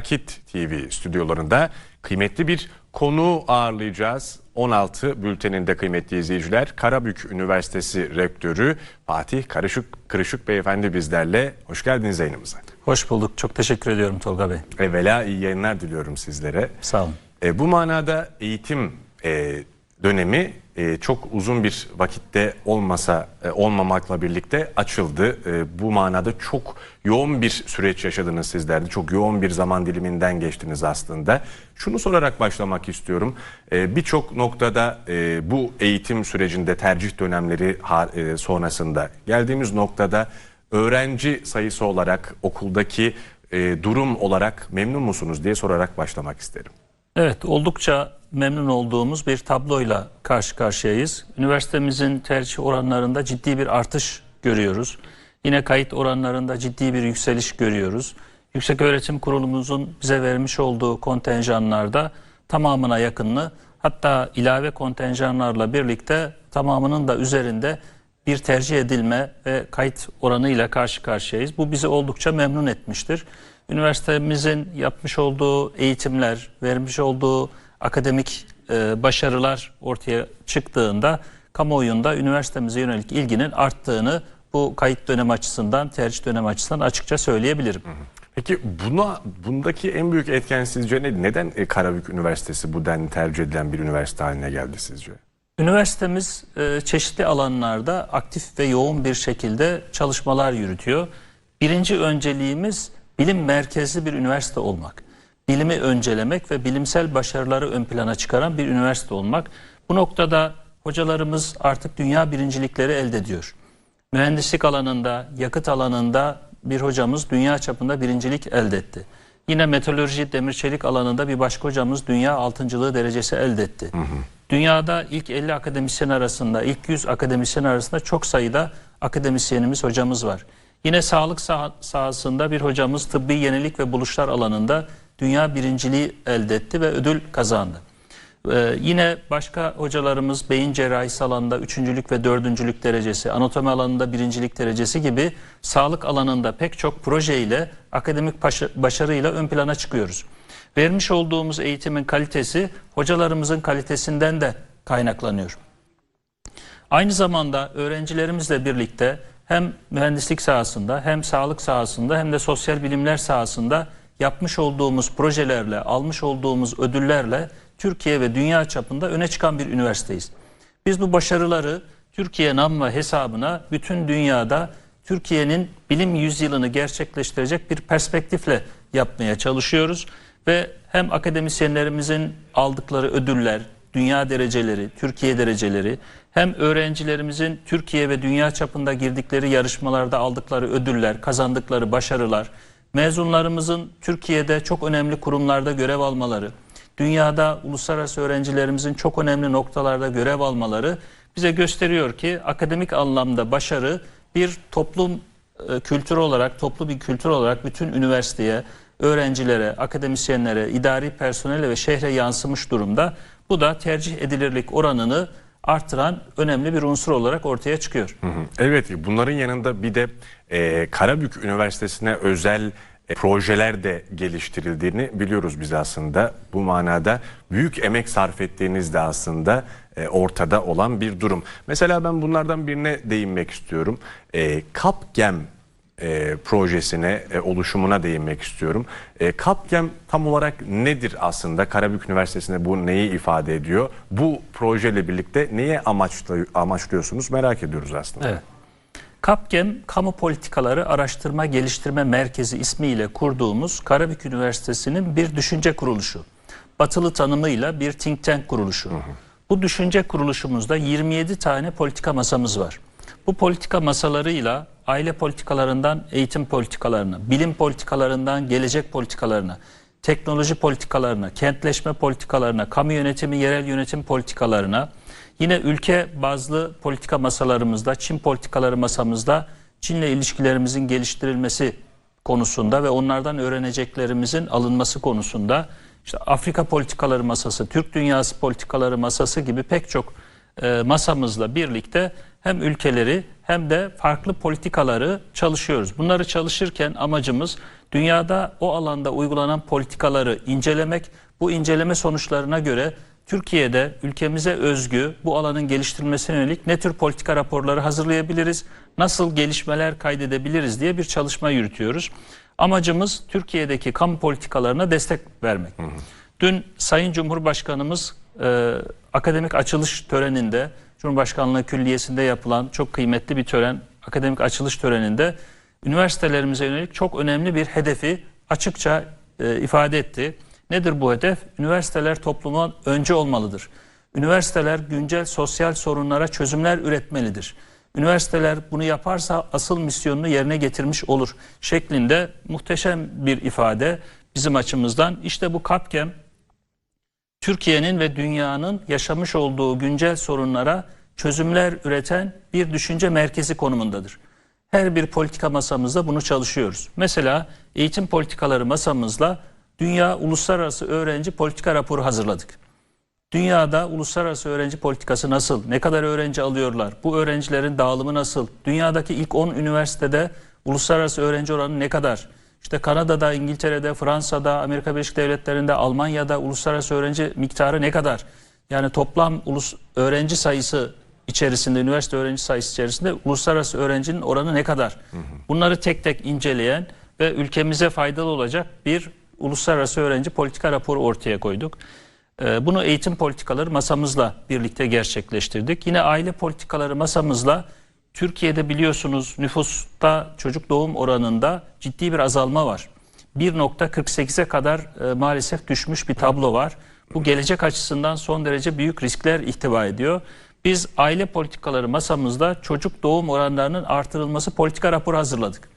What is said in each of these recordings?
Akit TV stüdyolarında kıymetli bir konu ağırlayacağız. 16 bülteninde kıymetli izleyiciler Karabük Üniversitesi Rektörü Fatih Karışık Kırışık Beyefendi bizlerle. Hoş geldiniz yayınımıza. Hoş bulduk. Çok teşekkür ediyorum Tolga Bey. Evvela iyi yayınlar diliyorum sizlere. Sağ olun. E, bu manada eğitim e, dönemi e, çok uzun bir vakitte olmasa e, olmamakla birlikte açıldı. E, bu manada çok yoğun bir süreç yaşadınız sizler de. Çok yoğun bir zaman diliminden geçtiniz aslında. Şunu sorarak başlamak istiyorum. E, Birçok noktada bu eğitim sürecinde tercih dönemleri sonrasında geldiğimiz noktada öğrenci sayısı olarak okuldaki durum olarak memnun musunuz diye sorarak başlamak isterim. Evet, oldukça memnun olduğumuz bir tabloyla karşı karşıyayız. Üniversitemizin tercih oranlarında ciddi bir artış görüyoruz. Yine kayıt oranlarında ciddi bir yükseliş görüyoruz. Yükseköğretim Kurulumuzun bize vermiş olduğu kontenjanlarda tamamına yakınını hatta ilave kontenjanlarla birlikte tamamının da üzerinde bir tercih edilme ve kayıt oranıyla karşı karşıyayız. Bu bizi oldukça memnun etmiştir. Üniversitemizin yapmış olduğu eğitimler, vermiş olduğu akademik e, başarılar ortaya çıktığında kamuoyunda üniversitemize yönelik ilginin arttığını bu kayıt dönem açısından, tercih dönem açısından açıkça söyleyebilirim. Peki buna bundaki en büyük etken sizce ne? Neden e, Karabük Üniversitesi bu denli tercih edilen bir üniversite haline geldi sizce? Üniversitemiz e, çeşitli alanlarda aktif ve yoğun bir şekilde çalışmalar yürütüyor. Birinci önceliğimiz bilim merkezli bir üniversite olmak. Bilimi öncelemek ve bilimsel başarıları ön plana çıkaran bir üniversite olmak. Bu noktada hocalarımız artık dünya birincilikleri elde ediyor. Mühendislik alanında, yakıt alanında bir hocamız dünya çapında birincilik elde etti. Yine metalurji, demir çelik alanında bir başka hocamız dünya altıncılığı derecesi elde etti. Dünyada ilk 50 akademisyen arasında, ilk 100 akademisyen arasında çok sayıda akademisyenimiz, hocamız var. Yine sağlık sah- sahasında bir hocamız tıbbi yenilik ve buluşlar alanında dünya birinciliği elde etti ve ödül kazandı. Ee, yine başka hocalarımız beyin cerrahisi alanında üçüncülük ve dördüncülük derecesi, anatomi alanında birincilik derecesi gibi sağlık alanında pek çok projeyle akademik paşa- başarıyla ön plana çıkıyoruz. Vermiş olduğumuz eğitimin kalitesi hocalarımızın kalitesinden de kaynaklanıyor. Aynı zamanda öğrencilerimizle birlikte hem mühendislik sahasında hem sağlık sahasında hem de sosyal bilimler sahasında yapmış olduğumuz projelerle, almış olduğumuz ödüllerle Türkiye ve dünya çapında öne çıkan bir üniversiteyiz. Biz bu başarıları Türkiye namı hesabına bütün dünyada Türkiye'nin bilim yüzyılını gerçekleştirecek bir perspektifle yapmaya çalışıyoruz ve hem akademisyenlerimizin aldıkları ödüller, dünya dereceleri, Türkiye dereceleri hem öğrencilerimizin Türkiye ve dünya çapında girdikleri yarışmalarda aldıkları ödüller, kazandıkları başarılar, mezunlarımızın Türkiye'de çok önemli kurumlarda görev almaları, dünyada uluslararası öğrencilerimizin çok önemli noktalarda görev almaları bize gösteriyor ki akademik anlamda başarı bir toplum e, kültürü olarak, toplu bir kültür olarak bütün üniversiteye, öğrencilere, akademisyenlere, idari personele ve şehre yansımış durumda. Bu da tercih edilirlik oranını artıran önemli bir unsur olarak ortaya çıkıyor. Evet bunların yanında bir de e, Karabük Üniversitesi'ne özel e, projeler de geliştirildiğini biliyoruz biz aslında. Bu manada büyük emek sarf ettiğiniz de aslında e, ortada olan bir durum. Mesela ben bunlardan birine değinmek istiyorum. E, KAPGEM e, projesine, e, oluşumuna değinmek istiyorum. E, KAPGEM tam olarak nedir aslında? Karabük Üniversitesi'nde bu neyi ifade ediyor? Bu projeyle birlikte neye amaçlı, amaçlıyorsunuz merak ediyoruz aslında. Evet. KAPGEM, Kamu Politikaları Araştırma Geliştirme Merkezi ismiyle kurduğumuz Karabük Üniversitesi'nin bir düşünce kuruluşu. Batılı tanımıyla bir think tank kuruluşu. Bu düşünce kuruluşumuzda 27 tane politika masamız var. Bu politika masalarıyla aile politikalarından eğitim politikalarına, bilim politikalarından gelecek politikalarına, teknoloji politikalarına, kentleşme politikalarına, kamu yönetimi, yerel yönetim politikalarına, yine ülke bazlı politika masalarımızda, Çin politikaları masamızda Çin'le ilişkilerimizin geliştirilmesi konusunda ve onlardan öğreneceklerimizin alınması konusunda işte Afrika politikaları masası, Türk dünyası politikaları masası gibi pek çok e, masamızla birlikte hem ülkeleri hem de farklı politikaları çalışıyoruz. Bunları çalışırken amacımız dünyada o alanda uygulanan politikaları incelemek, bu inceleme sonuçlarına göre Türkiye'de ülkemize özgü bu alanın geliştirilmesine yönelik ne tür politika raporları hazırlayabiliriz, nasıl gelişmeler kaydedebiliriz diye bir çalışma yürütüyoruz. Amacımız Türkiye'deki kamu politikalarına destek vermek. Dün Sayın Cumhurbaşkanımız e, akademik açılış töreninde, Cumhurbaşkanlığı Külliyesi'nde yapılan çok kıymetli bir tören, akademik açılış töreninde üniversitelerimize yönelik çok önemli bir hedefi açıkça e, ifade etti. Nedir bu hedef? Üniversiteler topluma önce olmalıdır. Üniversiteler güncel sosyal sorunlara çözümler üretmelidir. Üniversiteler bunu yaparsa asıl misyonunu yerine getirmiş olur şeklinde muhteşem bir ifade bizim açımızdan. İşte bu KAPKEM Türkiye'nin ve dünyanın yaşamış olduğu güncel sorunlara çözümler üreten bir düşünce merkezi konumundadır. Her bir politika masamızda bunu çalışıyoruz. Mesela eğitim politikaları masamızla Dünya Uluslararası Öğrenci Politika Raporu hazırladık. Dünyada uluslararası öğrenci politikası nasıl? Ne kadar öğrenci alıyorlar? Bu öğrencilerin dağılımı nasıl? Dünyadaki ilk 10 üniversitede uluslararası öğrenci oranı ne kadar? İşte Kanada'da, İngiltere'de, Fransa'da, Amerika Birleşik Devletleri'nde, Almanya'da uluslararası öğrenci miktarı ne kadar? Yani toplam ulus öğrenci sayısı içerisinde, üniversite öğrenci sayısı içerisinde uluslararası öğrencinin oranı ne kadar? Bunları tek tek inceleyen ve ülkemize faydalı olacak bir uluslararası öğrenci politika raporu ortaya koyduk. Ee, Bunu eğitim politikaları masamızla birlikte gerçekleştirdik. Yine aile politikaları masamızla Türkiye'de biliyorsunuz nüfusta çocuk doğum oranında ciddi bir azalma var. 1.48'e kadar e, maalesef düşmüş bir tablo var. Bu gelecek açısından son derece büyük riskler ihtiva ediyor. Biz aile politikaları masamızda çocuk doğum oranlarının artırılması politika raporu hazırladık.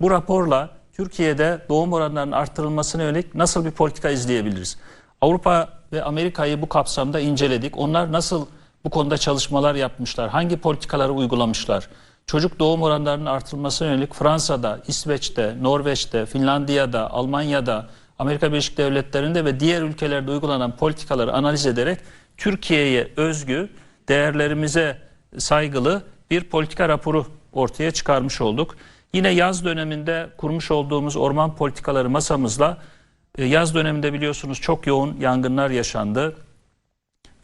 Bu raporla Türkiye'de doğum oranlarının artırılmasına yönelik nasıl bir politika izleyebiliriz? Avrupa ve Amerika'yı bu kapsamda inceledik. Onlar nasıl bu konuda çalışmalar yapmışlar? Hangi politikaları uygulamışlar? Çocuk doğum oranlarının artırılmasına yönelik Fransa'da, İsveç'te, Norveç'te, Finlandiya'da, Almanya'da, Amerika Birleşik Devletleri'nde ve diğer ülkelerde uygulanan politikaları analiz ederek Türkiye'ye özgü, değerlerimize saygılı bir politika raporu ortaya çıkarmış olduk. Yine yaz döneminde kurmuş olduğumuz orman politikaları masamızla e, yaz döneminde biliyorsunuz çok yoğun yangınlar yaşandı.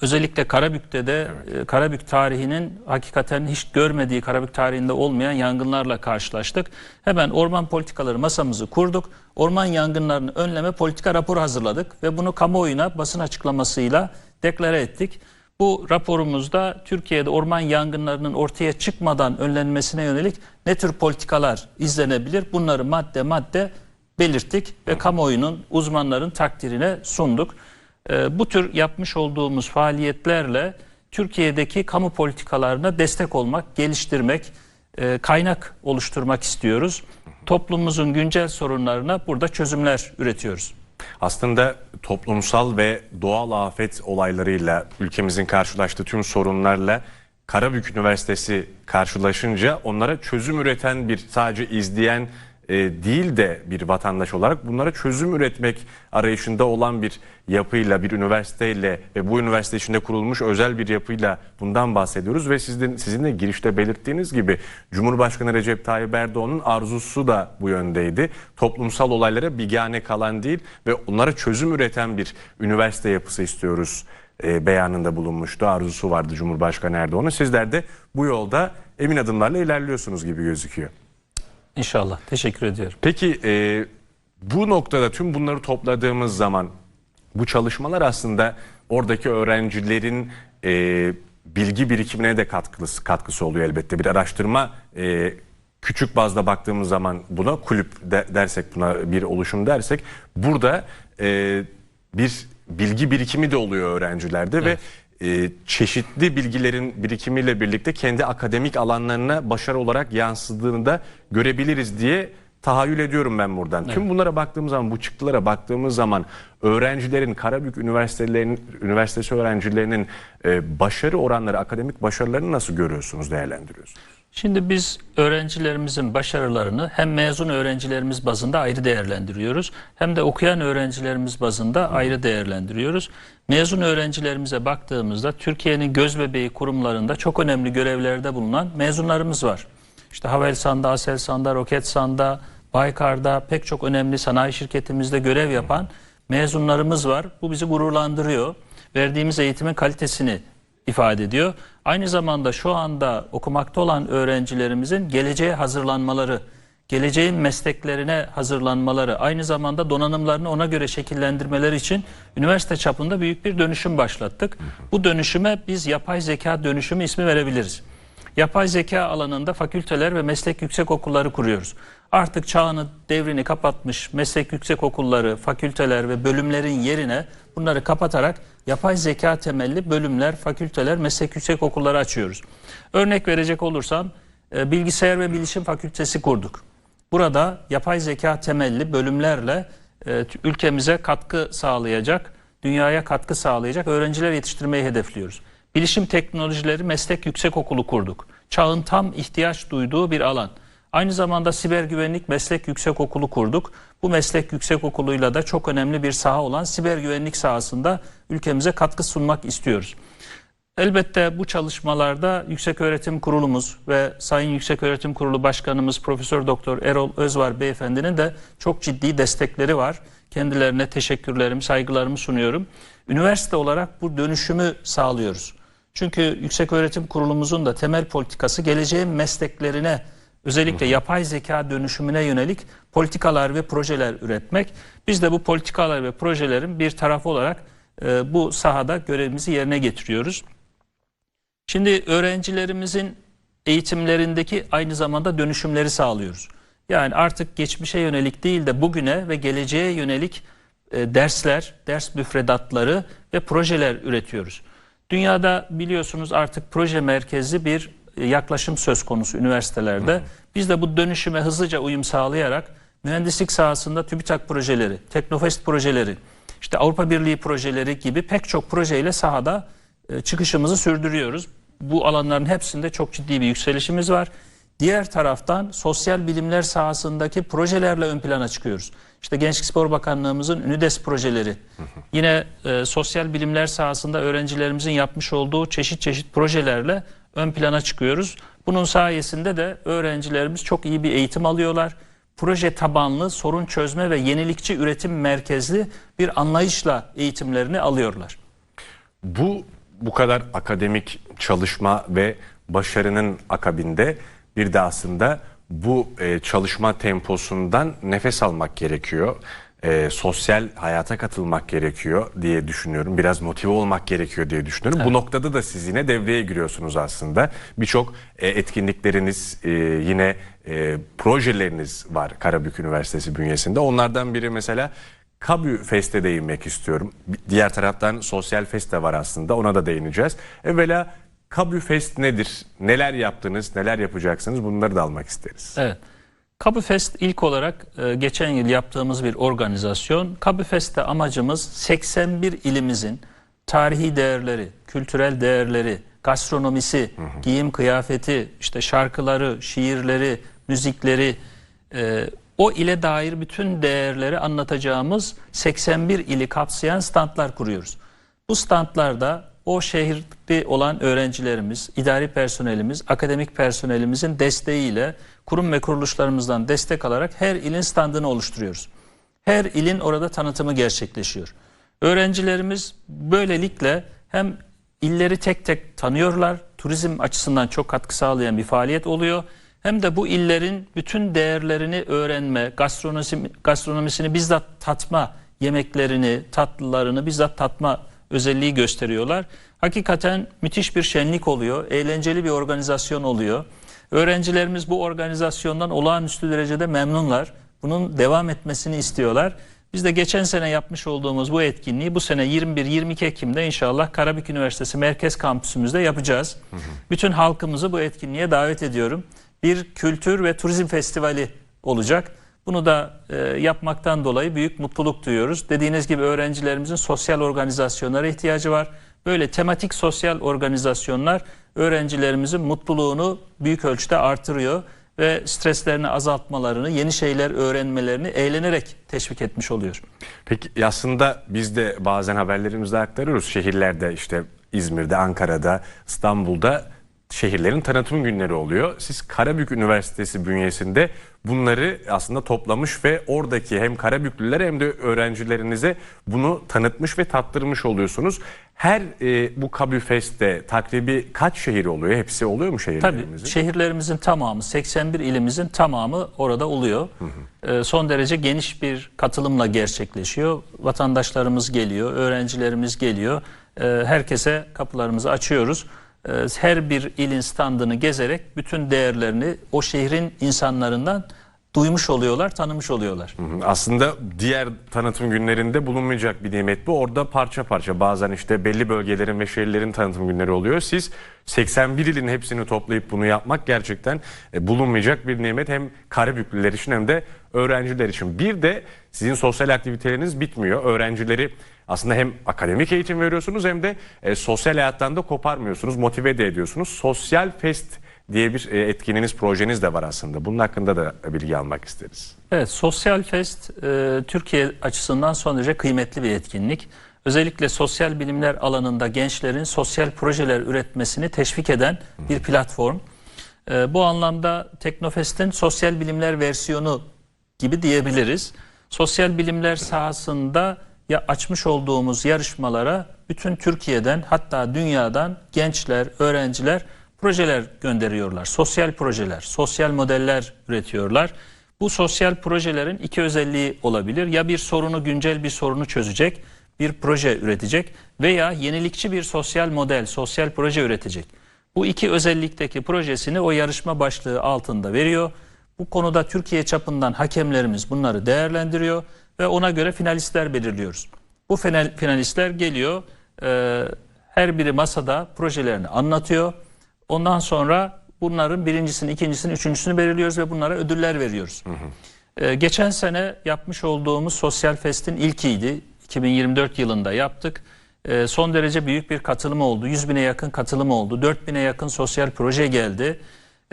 Özellikle Karabük'te de e, Karabük tarihinin hakikaten hiç görmediği Karabük tarihinde olmayan yangınlarla karşılaştık. Hemen orman politikaları masamızı kurduk. Orman yangınlarını önleme politika raporu hazırladık ve bunu kamuoyuna basın açıklamasıyla deklare ettik. Bu raporumuzda Türkiye'de orman yangınlarının ortaya çıkmadan önlenmesine yönelik ne tür politikalar izlenebilir? Bunları madde madde belirttik ve kamuoyunun, uzmanların takdirine sunduk. Ee, bu tür yapmış olduğumuz faaliyetlerle Türkiye'deki kamu politikalarına destek olmak, geliştirmek, e, kaynak oluşturmak istiyoruz. Toplumumuzun güncel sorunlarına burada çözümler üretiyoruz. Aslında toplumsal ve doğal afet olaylarıyla ülkemizin karşılaştığı tüm sorunlarla Karabük Üniversitesi karşılaşınca onlara çözüm üreten bir sadece izleyen değil de bir vatandaş olarak bunlara çözüm üretmek arayışında olan bir yapıyla, bir üniversiteyle ve bu üniversite içinde kurulmuş özel bir yapıyla bundan bahsediyoruz ve sizin, sizin de girişte belirttiğiniz gibi Cumhurbaşkanı Recep Tayyip Erdoğan'ın arzusu da bu yöndeydi. Toplumsal olaylara bigane kalan değil ve onlara çözüm üreten bir üniversite yapısı istiyoruz e, beyanında bulunmuştu. Arzusu vardı Cumhurbaşkanı Erdoğan'ın. Sizler de bu yolda emin adımlarla ilerliyorsunuz gibi gözüküyor. İnşallah. Teşekkür ediyorum. Peki e, bu noktada tüm bunları topladığımız zaman bu çalışmalar aslında oradaki öğrencilerin e, bilgi birikimine de katkısı, katkısı oluyor elbette. Bir araştırma e, küçük bazda baktığımız zaman buna kulüp de, dersek buna bir oluşum dersek burada e, bir bilgi birikimi de oluyor öğrencilerde ve e, çeşitli bilgilerin birikimiyle birlikte kendi akademik alanlarına başarı olarak yansıdığını da görebiliriz diye tahayyül ediyorum ben buradan. Tüm bunlara baktığımız zaman, bu çıktılara baktığımız zaman öğrencilerin, Karabük Üniversitelerinin, Üniversitesi öğrencilerinin e, başarı oranları, akademik başarılarını nasıl görüyorsunuz, değerlendiriyorsunuz? Şimdi biz öğrencilerimizin başarılarını hem mezun öğrencilerimiz bazında ayrı değerlendiriyoruz hem de okuyan öğrencilerimiz bazında ayrı değerlendiriyoruz. Mezun öğrencilerimize baktığımızda Türkiye'nin gözbebeği kurumlarında çok önemli görevlerde bulunan mezunlarımız var. İşte Havelsan'da, Aselsan'da, Roketsan'da, Baykar'da pek çok önemli sanayi şirketimizde görev yapan mezunlarımız var. Bu bizi gururlandırıyor. Verdiğimiz eğitimin kalitesini ifade ediyor. Aynı zamanda şu anda okumakta olan öğrencilerimizin geleceğe hazırlanmaları, geleceğin mesleklerine hazırlanmaları, aynı zamanda donanımlarını ona göre şekillendirmeleri için üniversite çapında büyük bir dönüşüm başlattık. Bu dönüşüme biz yapay zeka dönüşümü ismi verebiliriz. Yapay zeka alanında fakülteler ve meslek yüksek okulları kuruyoruz. Artık çağını devrini kapatmış meslek yüksek okulları, fakülteler ve bölümlerin yerine bunları kapatarak yapay zeka temelli bölümler, fakülteler, meslek yüksek okulları açıyoruz. Örnek verecek olursam e, bilgisayar ve bilişim fakültesi kurduk. Burada yapay zeka temelli bölümlerle e, ülkemize katkı sağlayacak, dünyaya katkı sağlayacak öğrenciler yetiştirmeyi hedefliyoruz. Bilişim Teknolojileri Meslek Yüksekokulu kurduk. Çağın tam ihtiyaç duyduğu bir alan. Aynı zamanda Siber Güvenlik Meslek Yüksekokulu kurduk. Bu meslek yüksekokuluyla da çok önemli bir saha olan siber güvenlik sahasında ülkemize katkı sunmak istiyoruz. Elbette bu çalışmalarda Yükseköğretim Kurulumuz ve Sayın Yükseköğretim Kurulu Başkanımız Profesör Doktor Erol Özvar Beyefendinin de çok ciddi destekleri var. Kendilerine teşekkürlerimi, saygılarımı sunuyorum. Üniversite olarak bu dönüşümü sağlıyoruz. Çünkü Yükseköğretim Kurulumuzun da temel politikası geleceğin mesleklerine özellikle yapay zeka dönüşümüne yönelik politikalar ve projeler üretmek. Biz de bu politikalar ve projelerin bir tarafı olarak e, bu sahada görevimizi yerine getiriyoruz. Şimdi öğrencilerimizin eğitimlerindeki aynı zamanda dönüşümleri sağlıyoruz. Yani artık geçmişe yönelik değil de bugüne ve geleceğe yönelik e, dersler, ders müfredatları ve projeler üretiyoruz. Dünyada biliyorsunuz artık proje merkezli bir e, yaklaşım söz konusu üniversitelerde. Biz de bu dönüşüme hızlıca uyum sağlayarak mühendislik sahasında TÜBİTAK projeleri, Teknofest projeleri, işte Avrupa Birliği projeleri gibi pek çok projeyle sahada e, çıkışımızı sürdürüyoruz. Bu alanların hepsinde çok ciddi bir yükselişimiz var. Diğer taraftan sosyal bilimler sahasındaki projelerle ön plana çıkıyoruz. İşte Gençlik Spor Bakanlığımızın Ünides projeleri. Yine e, sosyal bilimler sahasında öğrencilerimizin yapmış olduğu çeşit çeşit projelerle ön plana çıkıyoruz. Bunun sayesinde de öğrencilerimiz çok iyi bir eğitim alıyorlar. Proje tabanlı, sorun çözme ve yenilikçi üretim merkezli bir anlayışla eğitimlerini alıyorlar. Bu bu kadar akademik çalışma ve başarının akabinde bir de aslında bu e, çalışma temposundan nefes almak gerekiyor. E, sosyal hayata katılmak gerekiyor diye düşünüyorum. Biraz motive olmak gerekiyor diye düşünüyorum. Bu noktada da siz yine devreye giriyorsunuz aslında. Birçok e, etkinlikleriniz e, yine e, projeleriniz var Karabük Üniversitesi bünyesinde. Onlardan biri mesela Kabü Fest'e değinmek istiyorum. Diğer taraftan Sosyal Fest de var aslında ona da değineceğiz. Evvela Kabü Fest nedir? Neler yaptınız, neler yapacaksınız bunları da almak isteriz. Evet. Kabifest ilk olarak e, geçen yıl yaptığımız bir organizasyon. Kabifest'te amacımız 81 ilimizin tarihi değerleri, kültürel değerleri, gastronomisi, giyim kıyafeti, işte şarkıları, şiirleri, müzikleri, e, o ile dair bütün değerleri anlatacağımız 81 ili kapsayan standlar kuruyoruz. Bu standlarda o şehirde olan öğrencilerimiz, idari personelimiz, akademik personelimizin desteğiyle kurum ve kuruluşlarımızdan destek alarak her ilin standını oluşturuyoruz. Her ilin orada tanıtımı gerçekleşiyor. Öğrencilerimiz böylelikle hem illeri tek tek tanıyorlar, turizm açısından çok katkı sağlayan bir faaliyet oluyor. Hem de bu illerin bütün değerlerini öğrenme, gastronomisi, gastronomisini bizzat tatma, yemeklerini, tatlılarını bizzat tatma özelliği gösteriyorlar. Hakikaten müthiş bir şenlik oluyor, eğlenceli bir organizasyon oluyor. Öğrencilerimiz bu organizasyondan olağanüstü derecede memnunlar. Bunun devam etmesini istiyorlar. Biz de geçen sene yapmış olduğumuz bu etkinliği bu sene 21-22 Ekim'de inşallah Karabük Üniversitesi Merkez Kampüsümüzde yapacağız. Bütün halkımızı bu etkinliğe davet ediyorum. Bir kültür ve turizm festivali olacak. Bunu da e, yapmaktan dolayı büyük mutluluk duyuyoruz. Dediğiniz gibi öğrencilerimizin sosyal organizasyonlara ihtiyacı var. Böyle tematik sosyal organizasyonlar öğrencilerimizin mutluluğunu büyük ölçüde artırıyor ve streslerini azaltmalarını, yeni şeyler öğrenmelerini eğlenerek teşvik etmiş oluyor. Peki aslında biz de bazen haberlerimizde aktarıyoruz. Şehirlerde işte İzmir'de, Ankara'da, İstanbul'da şehirlerin tanıtım günleri oluyor. Siz Karabük Üniversitesi bünyesinde bunları aslında toplamış ve oradaki hem Karabüklülere hem de öğrencilerinize bunu tanıtmış ve tattırmış oluyorsunuz. Her e, bu Kabü Fest'te takribi kaç şehir oluyor? Hepsi oluyor mu Tabii şehirlerimizin? şehirlerimizin tamamı, 81 ilimizin tamamı orada oluyor. Ee, son derece geniş bir katılımla gerçekleşiyor. Vatandaşlarımız geliyor, öğrencilerimiz geliyor. Ee, herkese kapılarımızı açıyoruz. Ee, her bir ilin standını gezerek bütün değerlerini o şehrin insanlarından duymuş oluyorlar, tanımış oluyorlar. Aslında diğer tanıtım günlerinde bulunmayacak bir nimet bu. Orada parça parça bazen işte belli bölgelerin ve şehirlerin tanıtım günleri oluyor. Siz 81 ilin hepsini toplayıp bunu yapmak gerçekten e, bulunmayacak bir nimet. Hem Karabüklüler için hem de öğrenciler için. Bir de sizin sosyal aktiviteleriniz bitmiyor. Öğrencileri aslında hem akademik eğitim veriyorsunuz hem de e, sosyal hayattan da koparmıyorsunuz, motive de ediyorsunuz. Sosyal Fest diye bir e, etkinliğiniz, projeniz de var aslında. Bunun hakkında da bilgi almak isteriz. Evet, Sosyal Fest e, Türkiye açısından son derece kıymetli bir etkinlik. Özellikle sosyal bilimler alanında gençlerin sosyal projeler üretmesini teşvik eden bir platform. E, bu anlamda Teknofest'in sosyal bilimler versiyonu gibi diyebiliriz. Sosyal bilimler sahasında ya açmış olduğumuz yarışmalara bütün Türkiye'den hatta dünyadan gençler, öğrenciler projeler gönderiyorlar. Sosyal projeler, sosyal modeller üretiyorlar. Bu sosyal projelerin iki özelliği olabilir. Ya bir sorunu, güncel bir sorunu çözecek, bir proje üretecek veya yenilikçi bir sosyal model, sosyal proje üretecek. Bu iki özellikteki projesini o yarışma başlığı altında veriyor. Bu konuda Türkiye çapından hakemlerimiz bunları değerlendiriyor ve ona göre finalistler belirliyoruz. Bu final- finalistler geliyor, e, her biri masada projelerini anlatıyor. Ondan sonra bunların birincisini, ikincisini, üçüncüsünü belirliyoruz ve bunlara ödüller veriyoruz. Ee, geçen sene yapmış olduğumuz Sosyal Fest'in ilkiydi. 2024 yılında yaptık. Ee, son derece büyük bir katılım oldu. 100 bine yakın katılım oldu. 4 bine yakın sosyal proje geldi.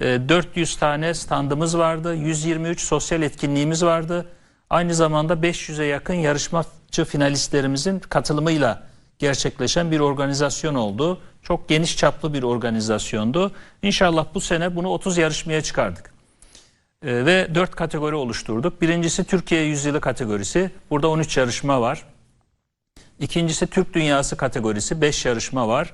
Ee, 400 tane standımız vardı. 123 sosyal etkinliğimiz vardı. Aynı zamanda 500'e yakın yarışmacı finalistlerimizin katılımıyla gerçekleşen bir organizasyon oldu. Çok geniş çaplı bir organizasyondu. İnşallah bu sene bunu 30 yarışmaya çıkardık. Ee, ve 4 kategori oluşturduk. Birincisi Türkiye Yüzyılı kategorisi. Burada 13 yarışma var. İkincisi Türk Dünyası kategorisi 5 yarışma var.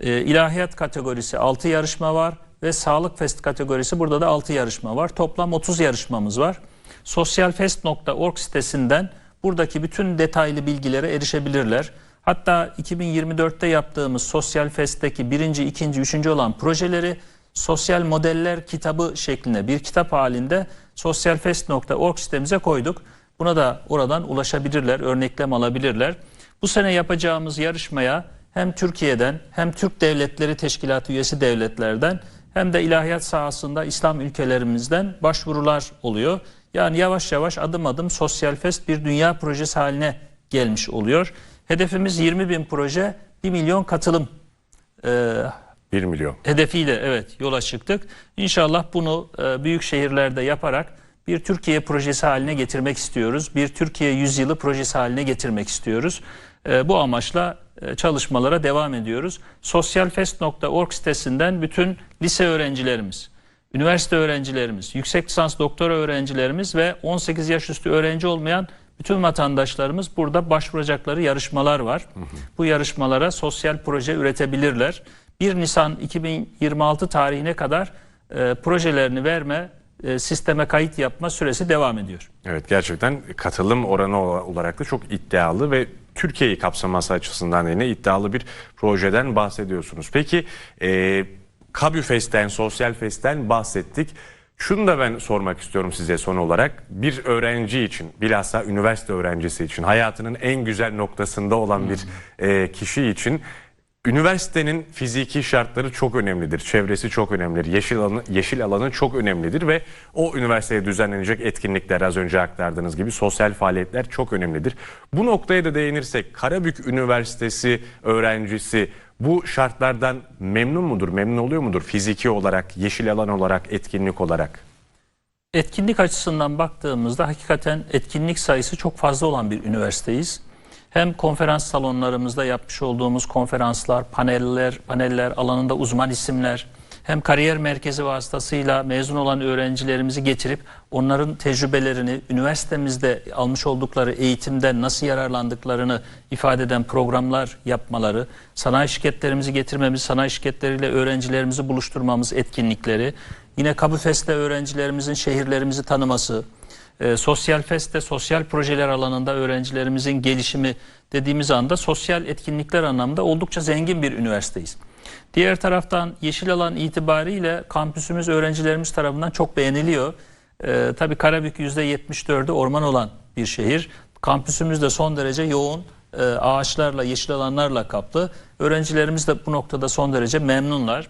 Ee, İlahiyat kategorisi 6 yarışma var ve Sağlık Fest kategorisi burada da 6 yarışma var. Toplam 30 yarışmamız var. Sosyalfest.org sitesinden buradaki bütün detaylı bilgilere erişebilirler. Hatta 2024'te yaptığımız Sosyal Fest'teki birinci, ikinci, üçüncü olan projeleri sosyal modeller kitabı şeklinde bir kitap halinde sosyalfest.org sitemize koyduk. Buna da oradan ulaşabilirler, örneklem alabilirler. Bu sene yapacağımız yarışmaya hem Türkiye'den hem Türk Devletleri Teşkilatı üyesi devletlerden hem de ilahiyat sahasında İslam ülkelerimizden başvurular oluyor. Yani yavaş yavaş adım adım Sosyal Fest bir dünya projesi haline gelmiş oluyor. Hedefimiz 20 bin proje, 1 milyon katılım 1 milyon. hedefiyle evet yola çıktık. İnşallah bunu e, büyük şehirlerde yaparak bir Türkiye projesi haline getirmek istiyoruz. Bir Türkiye yüzyılı projesi haline getirmek istiyoruz. E, bu amaçla e, çalışmalara devam ediyoruz. Sosyalfest.org sitesinden bütün lise öğrencilerimiz, üniversite öğrencilerimiz, yüksek lisans doktora öğrencilerimiz ve 18 yaş üstü öğrenci olmayan bütün vatandaşlarımız burada başvuracakları yarışmalar var. Bu yarışmalara sosyal proje üretebilirler. 1 Nisan 2026 tarihine kadar e, projelerini verme, e, sisteme kayıt yapma süresi devam ediyor. Evet gerçekten katılım oranı olarak da çok iddialı ve Türkiye'yi kapsaması açısından yine iddialı bir projeden bahsediyorsunuz. Peki e, Kabü Fest'ten, Sosyal Fest'ten bahsettik. Şunu da ben sormak istiyorum size son olarak. Bir öğrenci için, bilhassa üniversite öğrencisi için, hayatının en güzel noktasında olan bir e, kişi için Üniversitenin fiziki şartları çok önemlidir. Çevresi çok önemlidir. Yeşil alanı, yeşil alanı çok önemlidir ve o üniversiteye düzenlenecek etkinlikler az önce aktardığınız gibi sosyal faaliyetler çok önemlidir. Bu noktaya da değinirsek Karabük Üniversitesi öğrencisi bu şartlardan memnun mudur, memnun oluyor mudur fiziki olarak, yeşil alan olarak, etkinlik olarak? Etkinlik açısından baktığımızda hakikaten etkinlik sayısı çok fazla olan bir üniversiteyiz. Hem konferans salonlarımızda yapmış olduğumuz konferanslar, paneller, paneller alanında uzman isimler, hem kariyer merkezi vasıtasıyla mezun olan öğrencilerimizi getirip onların tecrübelerini, üniversitemizde almış oldukları eğitimden nasıl yararlandıklarını ifade eden programlar yapmaları, sanayi şirketlerimizi getirmemiz, sanayi şirketleriyle öğrencilerimizi buluşturmamız etkinlikleri, yine Kabufest'le öğrencilerimizin şehirlerimizi tanıması, e, sosyal feste, sosyal projeler alanında öğrencilerimizin gelişimi dediğimiz anda sosyal etkinlikler anlamında oldukça zengin bir üniversiteyiz. Diğer taraftan yeşil alan itibariyle kampüsümüz öğrencilerimiz tarafından çok beğeniliyor. E, tabii Karabük %74'ü orman olan bir şehir. Kampüsümüz de son derece yoğun e, ağaçlarla, yeşil alanlarla kaplı. Öğrencilerimiz de bu noktada son derece memnunlar.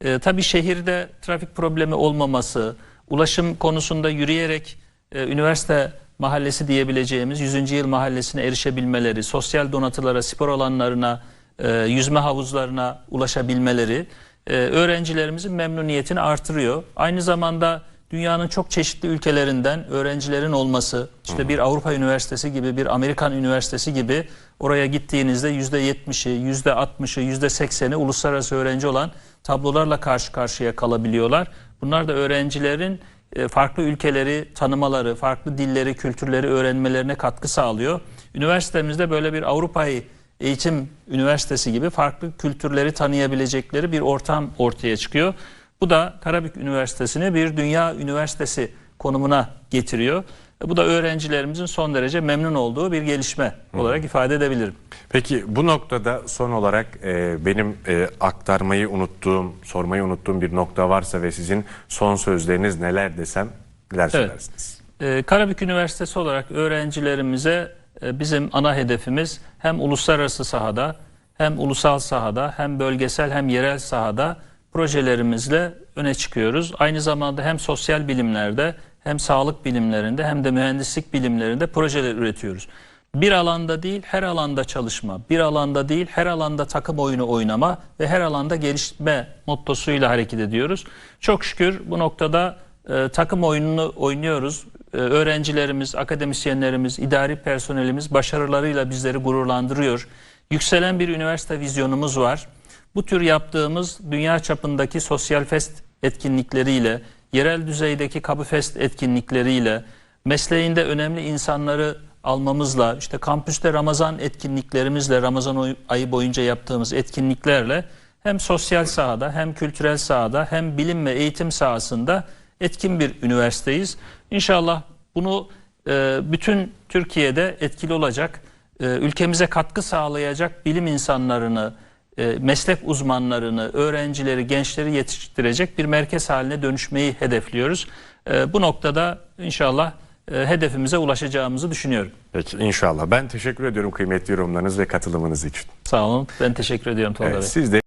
E, tabii şehirde trafik problemi olmaması, ulaşım konusunda yürüyerek e, üniversite mahallesi diyebileceğimiz 100. yıl mahallesine erişebilmeleri, sosyal donatılara, spor alanlarına, e, yüzme havuzlarına ulaşabilmeleri e, öğrencilerimizin memnuniyetini artırıyor. Aynı zamanda dünyanın çok çeşitli ülkelerinden öğrencilerin olması, işte bir Avrupa Üniversitesi gibi, bir Amerikan Üniversitesi gibi oraya gittiğinizde %70'i, %60'ı, %80'i uluslararası öğrenci olan tablolarla karşı karşıya kalabiliyorlar. Bunlar da öğrencilerin e, farklı ülkeleri tanımaları, farklı dilleri, kültürleri öğrenmelerine katkı sağlıyor. Üniversitemizde böyle bir Avrupa'yı eğitim üniversitesi gibi farklı kültürleri tanıyabilecekleri bir ortam ortaya çıkıyor. Bu da Karabük Üniversitesi'ni bir dünya üniversitesi konumuna getiriyor. E, Bu da öğrencilerimizin son derece memnun olduğu bir gelişme olarak ifade edebilirim. Peki bu noktada son olarak e, benim e, aktarmayı unuttuğum, sormayı unuttuğum bir nokta varsa ve sizin son sözleriniz neler desem neler söylersiniz? Ee, Karabük Üniversitesi olarak öğrencilerimize e, bizim ana hedefimiz hem uluslararası sahada hem ulusal sahada hem bölgesel hem yerel sahada projelerimizle öne çıkıyoruz. Aynı zamanda hem sosyal bilimlerde hem sağlık bilimlerinde hem de mühendislik bilimlerinde projeler üretiyoruz. Bir alanda değil her alanda çalışma, bir alanda değil her alanda takım oyunu oynama ve her alanda gelişme mottosuyla hareket ediyoruz. Çok şükür bu noktada e, takım oyununu oynuyoruz. E, öğrencilerimiz, akademisyenlerimiz, idari personelimiz başarılarıyla bizleri gururlandırıyor. Yükselen bir üniversite vizyonumuz var. Bu tür yaptığımız dünya çapındaki sosyal fest etkinlikleriyle, yerel düzeydeki Kabu Fest etkinlikleriyle, mesleğinde önemli insanları almamızla, işte kampüste Ramazan etkinliklerimizle, Ramazan ayı boyunca yaptığımız etkinliklerle hem sosyal sahada hem kültürel sahada hem bilim ve eğitim sahasında etkin bir üniversiteyiz. İnşallah bunu e, bütün Türkiye'de etkili olacak, e, ülkemize katkı sağlayacak bilim insanlarını, e, meslek uzmanlarını, öğrencileri, gençleri yetiştirecek bir merkez haline dönüşmeyi hedefliyoruz. E, bu noktada inşallah e, hedefimize ulaşacağımızı düşünüyorum. Peki inşallah. Ben teşekkür ediyorum kıymetli yorumlarınız ve katılımınız için. Sağ olun. Ben teşekkür ediyorum Tolga Evet, Bey. siz de